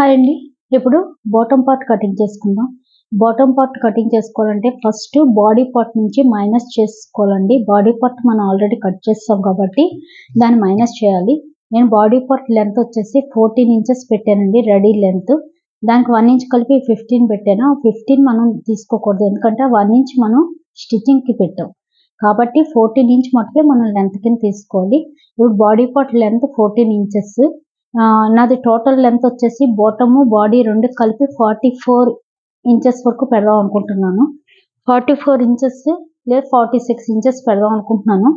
Hi అండి. ఇప్పుడు bottom part cutting చేసుకుందాం. బాటమ్ పార్ట్ కటింగ్ చేసుకోవాలంటే ఫస్ట్ బాడీ పార్ట్ నుంచి మైనస్ చేసుకోవాలండి. బాడీ పార్ట్ మనం ఆల్రెడీ కట్ చేస్తాం కాబట్టి దాన్ని మైనస్ చేయాలి. నేను బాడీ పార్ట్ లెంత్ వచ్చేసి ఫోర్టీన్ ఇంచెస్ పెట్టానండి రెడీ లెంత్ దానికి వన్ ఇంచ్ కలిపి ఫిఫ్టీన్ పెట్టాను. ఫిఫ్టీన్ మనం తీసుకోకూడదు. ఎందుకంటే వన్ ఇంచ్ మనం స్టిచ్చింగ్కి పెట్టాం. కాబట్టి ఫోర్టీన్ ఇంచ్ మటుకే మనం లెంత్ కింద తీసుకోవాలి. ఇప్పుడు body part length fourteen inches నాది టోటల్ లెంత్ వచ్చేసి బాటమ్ బాడీ రెండు కలిపి ఫార్టీ ఫోర్ ఇంచెస్ వరకు పెడదాం అనుకుంటున్నాను. ఫార్టీ ఫోర్ ఇంచెస్ లేదా ఫార్టీ సిక్స్ ఇంచెస్ పెడదాం అనుకుంటున్నాను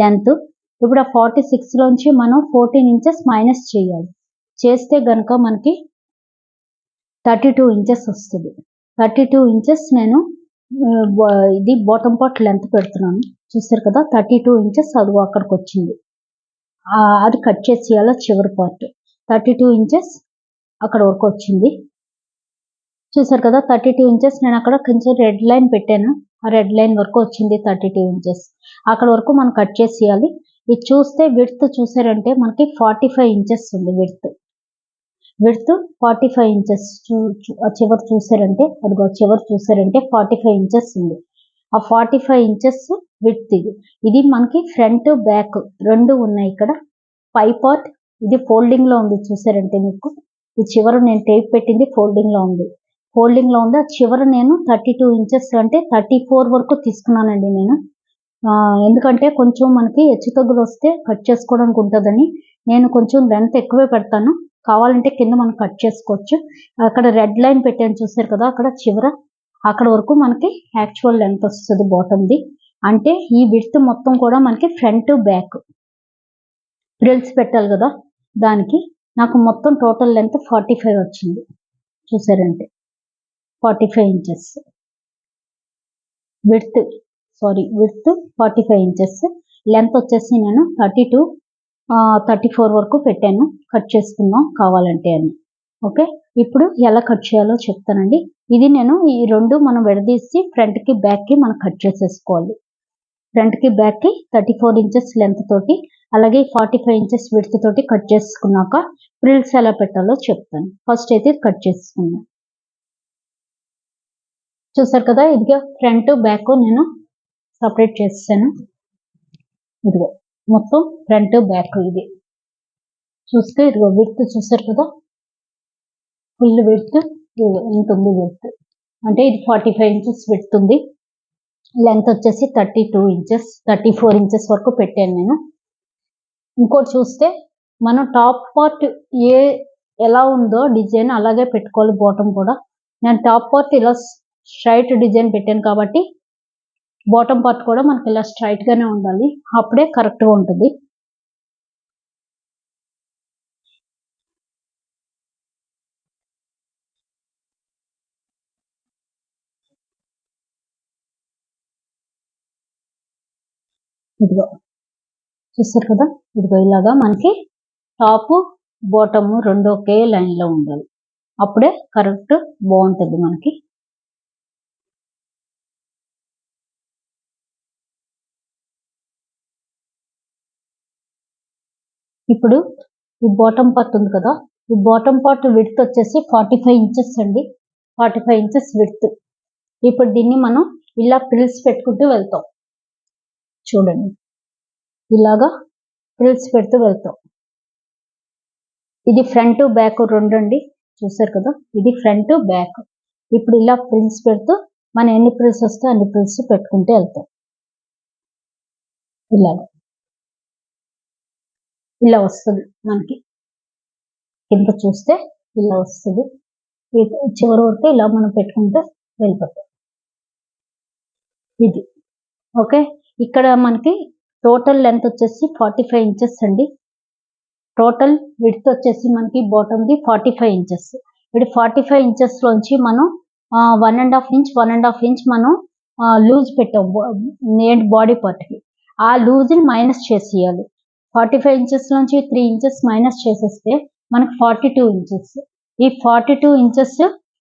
లెంత్ ఇప్పుడు ఆ ఫార్టీ సిక్స్ లోంచి మనం ఫోర్టీన్ ఇంచెస్ మైనస్ చేయాలి. చేస్తే గనక మనకి థర్టీ టూ ఇంచెస్ వస్తుంది థర్టీ టూ ఇంచెస్ నేను ఇది బాటమ్ పార్ట్ లెంత్ పెడుతున్నాను. చూసారు కదా థర్టీ టూ ఇంచెస్ అది అక్కడికి వచ్చింది. అది కట్ చేసేయాలి చివరి పార్ట్ థర్టీ టూ ఇంచెస్ అక్కడ వరకు వచ్చింది. చూసారు కదా థర్టీ టూ ఇంచెస్ నేను అక్కడ కొంచెం రెడ్ లైన్ పెట్టాను. ఆ రెడ్ లైన్ వరకు వచ్చింది థర్టీ టూ ఇంచెస్. అక్కడ వరకు మనం కట్ చేసేయాలి. ఇది చూస్తే విడ్త్ చూసారంటే మనకి ఫార్టీ ఫైవ్ ఇంచెస్ ఉంది width. Width forty five inches చివరి చూసారంటే అదిగో చివరి చూసారంటే ఫార్టీ ఫైవ్ ఇంచెస్ ఉంది. ఆ ఫార్టీ ఫైవ్ ఇంచెస్ విడ్త్ ఇది. ఇది మనకి ఫ్రంట్ బ్యాక్ రెండు ఉన్నాయి ఇక్కడ. పై పార్ట్ ఇది ఫోల్డింగ్లో ఉంది చూసారంటే మీకు? ఈ చివర నేను టేప్ పెట్టింది ఫోల్డింగ్లో ఉంది. ఫోల్డింగ్లో ఉంది. ఆ చివర నేను థర్టీ టూ ఇంచెస్ అంటే థర్టీ ఫోర్ వరకు తీసుకున్నానండి నేను. ఆ, ఎందుకంటే కొంచెం మనకి హెచ్చు తగ్గులు వస్తే కట్ చేసుకోవడానికి ఉంటుందని నేను కొంచెం లెంత్ ఎక్కువే పెడతాను. కావాలంటే కింద మనం కట్ చేసుకోవచ్చు. అక్కడ రెడ్ లైన్ పెట్టాను చూసారు కదా అక్కడ చివర. అక్కడ వరకు మనకి యాక్చువల్ లెంత్ వస్తుంది బాటమ్ది. అంటే ఈ విడ్త్ మొత్తం కూడా మనకి ఫ్రంట్ బ్యాక్. ఫ్రిల్స్ పెట్టాలి కదా. దానికి నాకు మొత్తం టోటల్ లెంత్ ఫార్టీ ఫైవ్ వచ్చింది. చూసారంటే? Forty five inches width sorry width forty five inches length వచ్చేసి నేను థర్టీ టూ థర్టీ ఫోర్ వరకు పెట్టాను. కట్ చేసుకుందాం కావాలంటే అని. ఓకే ఇప్పుడు ఎలా కట్ చేయాలో చెప్తానండి. ఇది నేను ఈ రెండు మనం విడదీసి ఫ్రంట్కి బ్యాక్కి మనం కట్ చేసేసుకోవాలి. ఫ్రంట్కి బ్యాక్కి థర్టీ ఫోర్ ఇంచెస్ లెంత్ తోటి అలాగే ఫార్టీ ఫైవ్ ఇంచెస్ విడ్త్ తోటి కట్ చేసుకున్నాక ఫ్రిల్స్ ఎలా పెట్టాలో చెప్తాను. ఫస్ట్ అయితే కట్ చేసుకుందాం. చూసారు కదా ఇదిగో ఫ్రంట్ బ్యాక్ నేను సపరేట్ చేస్తాను. ఇదిగో మొత్తం ఫ్రంట్ బ్యాక్ ఇది. చూస్తే ఇదిగో విడ్త్ చూసారు కదా? ఫుల్ విడ్త్ ఇంత ఉంది విడ్త్. అంటే ఇది ఫార్టీ ఫైవ్ ఇంచెస్ విడ్త్ ఉంది. లెంత్ వచ్చేసి thirty two inches thirty four inches వరకు పెట్టాను నేను. ఇంకోటి చూస్తే మనం టాప్ పార్ట్ ఏ ఎలా ఉందో డిజైన్ అలాగే పెట్టుకోవాలి బాటమ్ కూడా. నేను టాప్ పార్ట్ ఇలా స్ట్రైట్ డిజైన్ పెట్టాను కాబట్టి బాటమ్ పార్ట్ కూడా మనకి ఇలా స్ట్రైట్ గానే ఉండాలి. అప్పుడే కరెక్ట్గా ఉంటుంది. ఇదిగో. చూస్తారు కదా? ఇదిగో ఇలాగా మనకి టాప్ బాటమ్ రెండు ఒకే లైన్లో ఉండాలి. అప్పుడే కరెక్ట్ బాగుంటుంది మనకి. ఇప్పుడు ఈ బాటమ్ పార్ట్ ఉంది కదా ఈ బాటమ్ పార్ట్ విడ్త్ వచ్చేసి ఫార్టీ ఫైవ్ ఇంచెస్ అండి. Forty five inches width. ఇప్పుడు దీన్ని మనం ఇలా ప్రిల్స్ పెట్టుకుంటూ వెళ్తాం. చూడండి. ఇలాగా ప్రిల్స్ పెడుతూ వెళ్తాం. ఇది ఫ్రంట్ బ్యాక్ రెండు అండి. చూసారు కదా? ఇది ఫ్రంట్ బ్యాక్. ఇప్పుడు ఇలా ప్రిల్స్ పెడుతూ మనం ఎన్ని ప్రిల్స్ వస్తే అన్ని ప్రిల్స్ పెట్టుకుంటూ వెళ్తాం. ఇలా. ఇలా వస్తుంది మనకి. కింద చూస్తే ఇలా వస్తుంది. చివరి వరకు ఇలా మనం పెట్టుకుంటే వెళ్ళిపోతాం. ఇది. ఓకే? ఇక్కడ మనకి టోటల్ లెంత్ వచ్చేసి ఫార్టీ ఫైవ్ ఇంచెస్ అండి. టోటల్ విడ్త్ వచ్చేసి మనకి బాటమ్ది ఫార్టీ ఫైవ్ ఇంచెస్. ఇప్పుడు ఫార్టీ ఫైవ్ ఇంచెస్ లోంచి మనం one and half inch one and half inch మనం లూజ్ పెట్టాం బాడీ పార్ట్కి ఆ లూజ్ని మైనస్ చేసేయాలి. ఫార్టీ ఫైవ్ ఇంచెస్ నుంచి త్రీ ఇంచెస్ మైనస్ చేసేస్తే మనకి ఫార్టీ టూ ఇంచెస్. ఈ forty two inches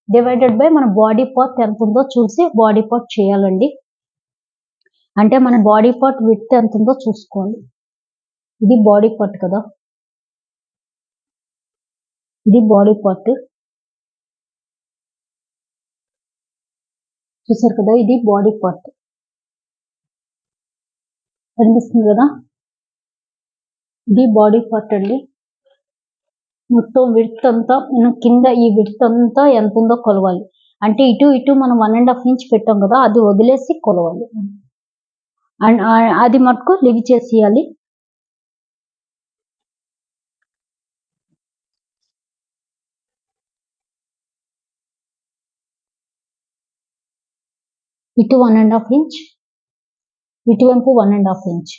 divided by మన బాడీ పార్ట్ ఎంత ఉందో చూసి బాడీ పార్ట్ చేయాలండి. అంటే మన బాడీ పార్ట్ విత్ ఎంత ఉందో చూసుకోవాలి ఇది బాడీ పార్ట్ కదా. ఇది బాడీ పార్ట్ చూసారు కదా ఇది బాడీ పార్ట్ కనిపిస్తుంది కదా? ఇది బాడీ పార్ట్ అండి. మొత్తం విడత్ అంతా మనం కింద ఈ విడత్ అంతా ఎంత ఉందో కొలవాలి. అంటే ఇటు ఇటు మనం వన్ అండ్ హాఫ్ ఇంచ్ పెట్టాం కదా అది వదిలేసి కొలవాలి. అండ్ అది మటుకు లివ్ చేసేయాలి. ఇటు వన్ అండ్ హాఫ్ ఇంచ్ ఇటువైపు one and half inch.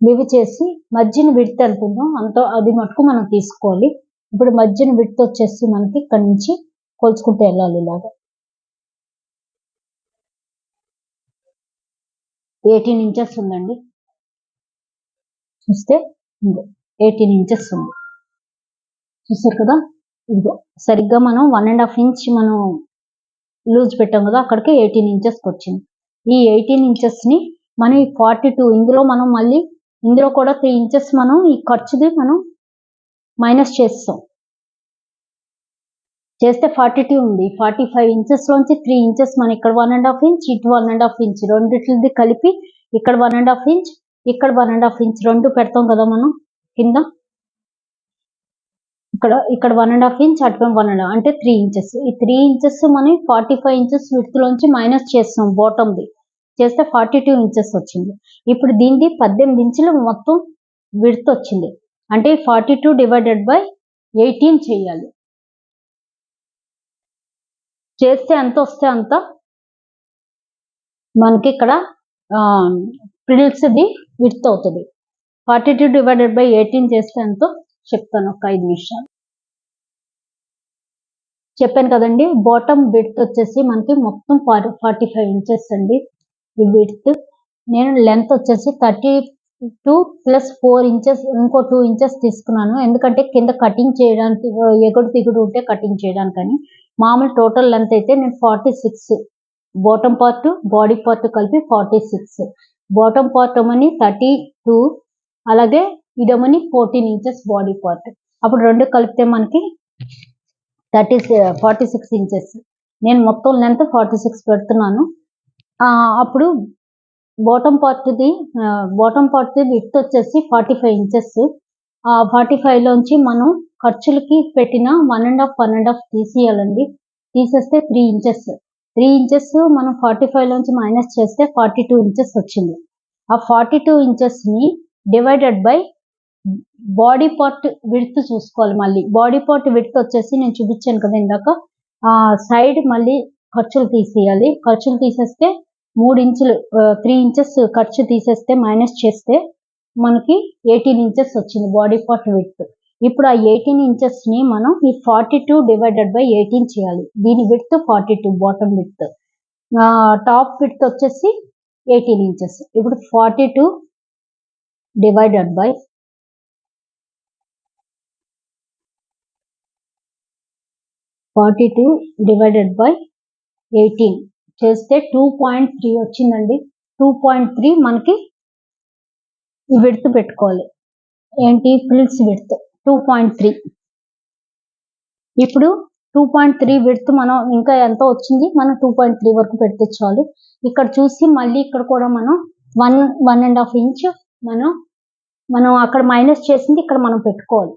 Leave చేసి మధ్యన విడత వెళ్తుందో అంత అది మటుకు మనం తీసుకోవాలి. ఇప్పుడు మధ్యన విడత వచ్చేసి మనకి ఇక్కడ నుంచి కొలుచుకుంటూ వెళ్ళాలి ఇలాగా. ఎయిటీన్ ఇంచెస్ ఉందండి. చూస్తే ఎయిటీన్ ఇంచెస్ ఉంది. చూసారు కదా ఇదిగో సరిగ్గా మనం వన్ అండ్ హాఫ్ ఇంచ్ మనం లూజ్ పెట్టాం కదా అక్కడికి ఎయిటీన్ ఇంచెస్కి వచ్చింది. ఈ ఎయిటీన్ ఇంచెస్ని మనం ఈ ఫార్టీ టూ ఇందులో మనం మళ్ళీ ఇందులో కూడా త్రీ ఇంచెస్ మనం ఈ ఖర్చుది మనం మైనస్ చేస్తాం. చేస్తే ఫార్టీ టూ ఉంది. ఫార్టీ ఫైవ్ ఇంచెస్ లోంచి త్రీ ఇంచెస్ మనం ఇక్కడ వన్ అండ్ హాఫ్ ఇంచ్ ఇటు వన్ అండ్ హాఫ్ ఇంచ్ రెండిట్లది కలిపి ఇక్కడ వన్ అండ్ హాఫ్ ఇంచ్ ఇక్కడ వన్ అండ్ హాఫ్ ఇంచ్ రెండు పెడతాం కదా మనం కింద. ఇక్కడ ఇక్కడ వన్ అండ్ హాఫ్ ఇంచ్ అటు వన్ అండ్ అంటే త్రీ ఇంచెస్. ఈ త్రీ ఇంచెస్ మనం ఫార్టీ ఫైవ్ ఇంచెస్ విడుతులోంచి మైనస్ చేస్తాం బాటమ్ది. చేస్తే ఫార్టీ టూ ఇంచెస్ వచ్చింది. ఇప్పుడు దీనిది పద్దెనిమిది ఇంచులు మొత్తం విడ్త్ వచ్చింది. అంటే forty two divided by eighteen చేయాలి. చేస్తే ఎంత వస్తే అంత మనకి ఇక్కడ ప్రిల్స్ది విత్ అవుతుంది. Forty two divided by eighteen చేస్తే ఎంతో చెప్తాను ఒక ఐదు నిమిషాలు. చెప్పాను కదండి బాటమ్ విడ్త్ వచ్చేసి మనకి మొత్తం ఫార్టీ ఫైవ్ ఇంచెస్ అండి ఈ విడ్త్ నేను లెంత్ వచ్చేసి thirty two plus four inches ఇంకో టూ ఇంచెస్ తీసుకున్నాను. ఎందుకంటే కింద కటింగ్ చేయడానికి ఎగుడు దిగుడు ఉంటే కటింగ్ చేయడానికని. మామూలు టోటల్ లెంత్ అయితే నేను forty six bottom part body part కలిపి ఫార్టీ సిక్స్ బాటమ్ పార్ట్ ఏమని థర్టీ టూ అలాగే ఇదమని ఫోర్టీన్ ఇంచెస్ బాడీ పార్ట్ అప్పుడు రెండు కలిపితే మనకి థర్టీ ఫార్టీ సిక్స్ ఇంచెస్ నేను మొత్తం లెంత్ ఫార్టీ సిక్స్ పెడుతున్నాను అప్పుడు బాటమ్ పార్ట్ది బాటమ్ పార్ట్ది విత్ వచ్చేసి ఫార్టీ ఫైవ్ ఇంచెస్ ఆ ఫార్టీ ఫైవ్లోంచి మనం ఖర్చులకి పెట్టిన one and half one and half తీసేయాలండి. తీసేస్తే త్రీ ఇంచెస్ త్రీ ఇంచెస్ మనం ఫార్టీ ఫైవ్ ఫైవ్లోంచి మైనస్ చేస్తే ఫార్టీ టూ ఇంచెస్ వచ్చింది. ఆ forty two ఇంచెస్ని divided by body part width చూసుకోవాలి మళ్ళీ. బాడీ పార్ట్ విడ్త్ వచ్చేసి నేను చూపించాను కదా ఇందాక. ఆ సైడ్ మళ్ళీ ఖర్చులు తీసేయాలి. ఖర్చులు తీసేస్తే మూడు ఇంచులు త్రీ ఇంచెస్ ఖర్చు తీసేస్తే మైనస్ చేస్తే మనకి ఎయిటీన్ ఇంచెస్ వచ్చింది బాడీ పార్ట్ విడ్త్ ఇప్పుడు ఆ ఎయిటీన్ ఇంచెస్ని మనం ఈ forty two divided by eighteen చేయాలి. దీని width forty two bottom width top width వచ్చేసి ఎయిటీన్ ఇంచెస్ ఇప్పుడు forty two divided by forty two divided by eighteen చేస్తే టూ పాయింట్ త్రీ వచ్చిందండి. టూ పాయింట్ త్రీ మనకి విడ్త్ పెట్టుకోవాలి. ఏంటి? Frills width two point three. ఇప్పుడు టూ పాయింట్ త్రీ విడ్త్ మనం ఇంకా ఎంత వచ్చింది? మనం టూ పాయింట్ త్రీ వరకు పెడితే చాలు. ఇక్కడ చూసి మళ్ళీ ఇక్కడ కూడా మనం one one and half inch మనం మనం అక్కడ మైనస్ చేసింది ఇక్కడ మనం పెట్టుకోవాలి.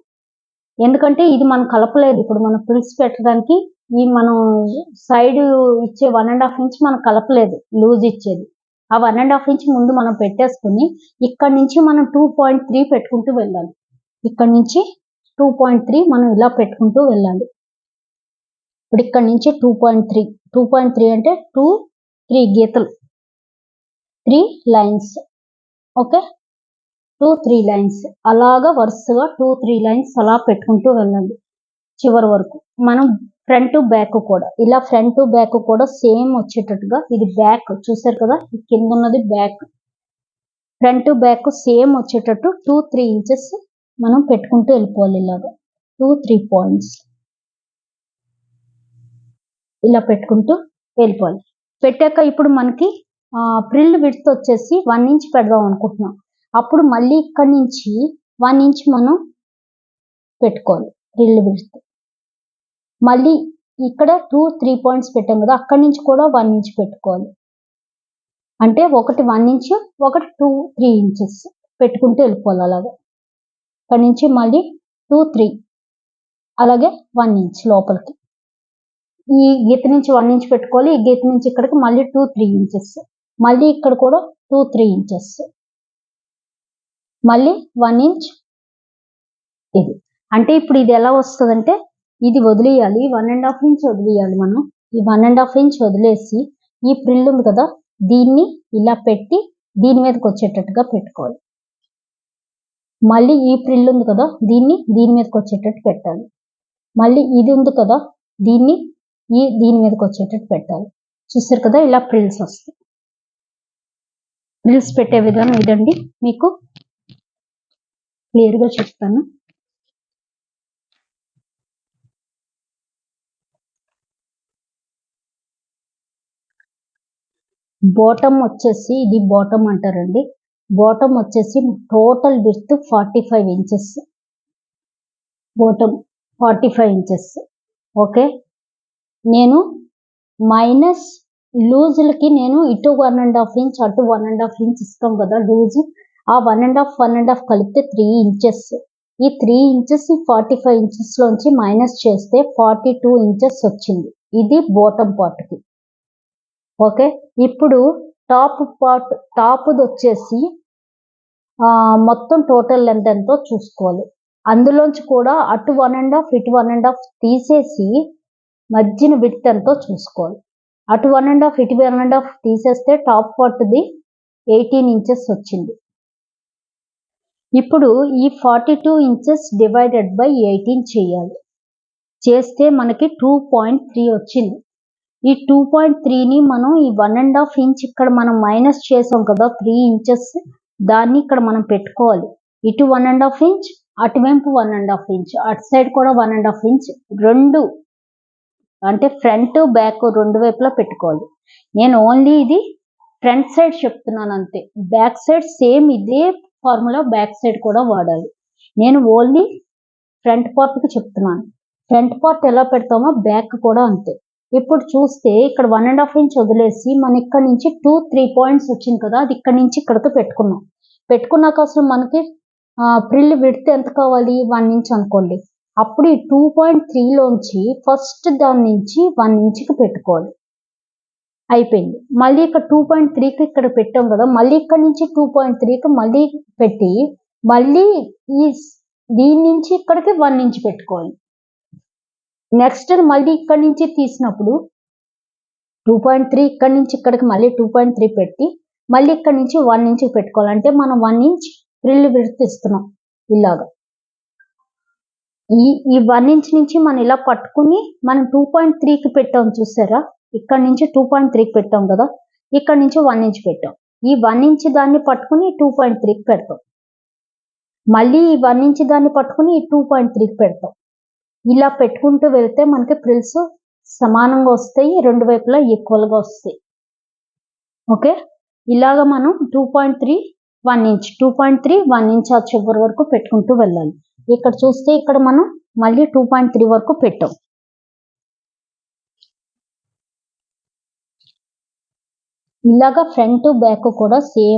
ఎందుకంటే ఇది మనం కలపలేదు. ఇప్పుడు మనం ఫ్రిల్స్ పెట్టడానికి ఈ మనం సైడ్ ఇచ్చే వన్ అండ్ హాఫ్ ఇంచ్ మనం కలపలేదు. లూజ్ ఇచ్చేది. ఆ వన్ అండ్ హాఫ్ ఇంచ్ ముందు మనం పెట్టేసుకుని ఇక్కడ నుంచి మనం టూ పాయింట్ త్రీ పెట్టుకుంటూ వెళ్ళాలి. ఇక్కడ నుంచి టూ పాయింట్ త్రీ మనం ఇలా పెట్టుకుంటూ వెళ్ళాలి. ఇప్పుడు ఇక్కడ నుంచి two point three two point three అంటే టూ త్రీ గీతలు. Three lines okay two three lines అలాగా వరుసగా టూ త్రీ లైన్స్ అలా పెట్టుకుంటూ వెళ్ళండి చివరి వరకు. మనం ఫ్రంట్ బ్యాక్ కూడా. ఇలా ఫ్రంట్ బ్యాక్ కూడా సేమ్ వచ్చేటట్టుగా ఇది బ్యాక్ చూసారు కదా? కింద ఉన్నది బ్యాక్ ఫ్రంట్ బ్యాక్ సేమ్ వచ్చేటట్టు టూ త్రీ ఇంచెస్ మనం పెట్టుకుంటూ వెళ్ళిపోవాలి ఇలాగా. టూ త్రీ పాయింట్స్ ఇలా పెట్టుకుంటూ వెళ్ళిపోవాలి. పెట్టాక ఇప్పుడు మనకి ప్రిల్ విడ్త్ వచ్చేసి వన్ ఇంచ్ పెడదాం అనుకుంటున్నాం. అప్పుడు మళ్ళీ ఇక్కడ నుంచి వన్ ఇంచ్ మనం పెట్టుకోవాలి ప్రిల్ విడ్త్ మళ్ళీ ఇక్కడ టూ త్రీ పాయింట్స్ పెట్టాం కదా అక్కడి నుంచి కూడా వన్ ఇంచ్ పెట్టుకోవాలి. అంటే ఒకటి వన్ ఇంచ్ ఒకటి టూ త్రీ ఇంచెస్ పెట్టుకుంటూ వెళ్ళిపోవాలి అలాగే. ఇక్కడ నుంచి మళ్ళీ టూ త్రీ. అలాగే వన్ ఇంచ్ లోపలికి. ఈ గీత నుంచి వన్ ఇంచ్ పెట్టుకోవాలి. ఈ గీత నుంచి ఇక్కడికి మళ్ళీ టూ త్రీ ఇంచెస్. మళ్ళీ ఇక్కడ కూడా టూ త్రీ ఇంచెస్. మళ్ళీ వన్ ఇంచ్ ఇది. అంటే ఇప్పుడు ఇది ఎలా వస్తుందంటే ఇది వదిలేయాలి. వన్ అండ్ హాఫ్ ఇంచ్ వదిలేయాలి మనం. ఈ వన్ అండ్ హాఫ్ ఇంచ్ వదిలేసి ఈ ప్రిల్ ఉంది కదా దీన్ని ఇలా పెట్టి దీని మీదకి వచ్చేటట్టుగా పెట్టుకోవాలి. మళ్ళీ ఈ ప్రిల్ ఉంది కదా దీన్ని దీని మీదకి వచ్చేటట్టు పెట్టాలి. మళ్ళీ ఇది ఉంది కదా దీన్ని ఈ దీని మీదకి వచ్చేటట్టు పెట్టాలి. చూస్తారు కదా ఇలా ప్రిల్స్ వస్తాయి. ప్రిల్స్ పెట్టే విధానం ఇదండి. మీకు క్లియర్గా చెప్తాను. బాటమ్ వచ్చేసి ఇది బాటమ్ అంటారండి. బాటమ్ వచ్చేసి total width forty five inches bottom forty five inches okay నేను మైనస్ లూజులకి నేను ఇటు వన్ అండ్ హాఫ్ ఇంచ్ అటు వన్ అండ్ హాఫ్ ఇంచ్ ఇస్తాం కదా లూజ్. ఆ one and half one and half కలిపితే త్రీ ఇంచెస్ ఈ త్రీ ఇంచెస్ ఫార్టీ ఫైవ్ ఇంచెస్లోంచి మైనస్ చేస్తే ఫార్టీ టూ ఇంచెస్ వచ్చింది. ఇది బాటమ్ పార్ట్కి ఓకే ఇప్పుడు టాప్ పార్ట్ టాప్ది వచ్చేసి మొత్తం టోటల్ లెంత్ ఎంతో చూసుకోవాలి. అందులోంచి కూడా అటు వన్ అండ్ హాఫ్ ఇటు వన్ అండ్ హాఫ్ తీసేసి మధ్యన విత్ ఎంతో చూసుకోవాలి. అటు వన్ అండ్ హాఫ్ ఇటు వన్ అండ్ హాఫ్ తీసేస్తే టాప్ పార్ట్ది ఎయిటీన్ ఇంచెస్ వచ్చింది. ఇప్పుడు ఈ forty two inches divided by eighteen చేయాలి. చేస్తే మనకి టూ పాయింట్ త్రీ వచ్చింది. ఈ టూ పాయింట్ త్రీని మనం ఈ వన్ అండ్ హాఫ్ ఇంచ్ ఇక్కడ మనం మైనస్ చేసాం కదా త్రీ ఇంచెస్ దాన్ని ఇక్కడ మనం పెట్టుకోవాలి. ఇటు వన్ అండ్ హాఫ్ ఇంచ్ అటువైపు వన్ అండ్ హాఫ్ ఇంచ్ అటు సైడ్ కూడా వన్ అండ్ హాఫ్ ఇంచ్ రెండు అంటే ఫ్రంట్ బ్యాక్ రెండు వైపులా పెట్టుకోవాలి. నేను ఓన్లీ ఇది ఫ్రంట్ సైడ్ చెప్తున్నాను అంతే. బ్యాక్ సైడ్ సేమ్ ఇదే ఫార్ములా బ్యాక్ సైడ్ కూడా వాడాలి. నేను ఓన్లీ ఫ్రంట్ పార్ట్కి చెప్తున్నాను. ఫ్రంట్ పార్ట్ ఎలా పెడతామో బ్యాక్ కూడా అంతే. ఇప్పుడు చూస్తే ఇక్కడ వన్ అండ్ హాఫ్ ఇంచ్ వదిలేసి మన ఇక్కడ నుంచి టూ త్రీ పాయింట్స్ వచ్చింది కదా అది ఇక్కడ నుంచి ఇక్కడికి పెట్టుకున్నాం. పెట్టుకున్నాక అసలు మనకి ప్రిల్ విడితే ఎంత కావాలి? వన్ ఇంచ్ అనుకోండి. అప్పుడు ఈ టూ పాయింట్ త్రీలోంచి ఫస్ట్ దాని నుంచి వన్ ఇంచ్కి పెట్టుకోవాలి. అయిపోయింది. మళ్ళీ ఇక్కడ టూ పాయింట్ త్రీకి ఇక్కడ పెట్టాం కదా మళ్ళీ ఇక్కడ నుంచి టూ పాయింట్ త్రీకి మళ్ళీ పెట్టి మళ్ళీ ఈ దీని నుంచి ఇక్కడికి వన్ ఇంచ్ పెట్టుకోవాలి. నెక్స్ట్ మళ్ళీ ఇక్కడ నుంచి తీసినప్పుడు టూ పాయింట్ త్రీ ఇక్కడ నుంచి ఇక్కడికి మళ్ళీ టూ పాయింట్ త్రీ పెట్టి మళ్ళీ ఇక్కడ నుంచి వన్ ఇంచ్ పెట్టుకోవాలంటే మనం వన్ ఇంచ్ ఫ్రిల్ విడత్ ఇస్తున్నాం ఇలాగా. ఈ ఈ వన్ ఇంచ్ నుంచి మనం ఇలా పట్టుకుని మనం టూ పాయింట్ త్రీకి పెట్టాం చూసారా? ఇక్కడ నుంచి టూ పాయింట్ త్రీకి పెట్టాం కదా? ఇక్కడ నుంచి వన్ ఇంచ్ పెట్టాం. ఈ వన్ ఇంచ్ దాన్ని పట్టుకుని టూ పాయింట్ త్రీకి పెడతాం. మళ్ళీ ఈ వన్ ఇంచ్ దాన్ని పట్టుకుని ఈ టూ పాయింట్ త్రీకి పెడతాం. ఇలా పెట్టుకుంటూ వెళ్తే మనకి ప్రిల్స్ సమానంగా వస్తాయి రెండు వైపులా ఈక్వల్గా వస్తాయి. ఓకే? ఇలాగ మనం two point three one inch two point three one inch ఆ చివరి వరకు పెట్టుకుంటూ వెళ్ళాలి. ఇక్కడ చూస్తే ఇక్కడ మనం మళ్ళీ టూ పాయింట్ త్రీ వరకు పెట్టాం. ఇలాగా ఫ్రంట్ బ్యాక్ కూడా సేమ్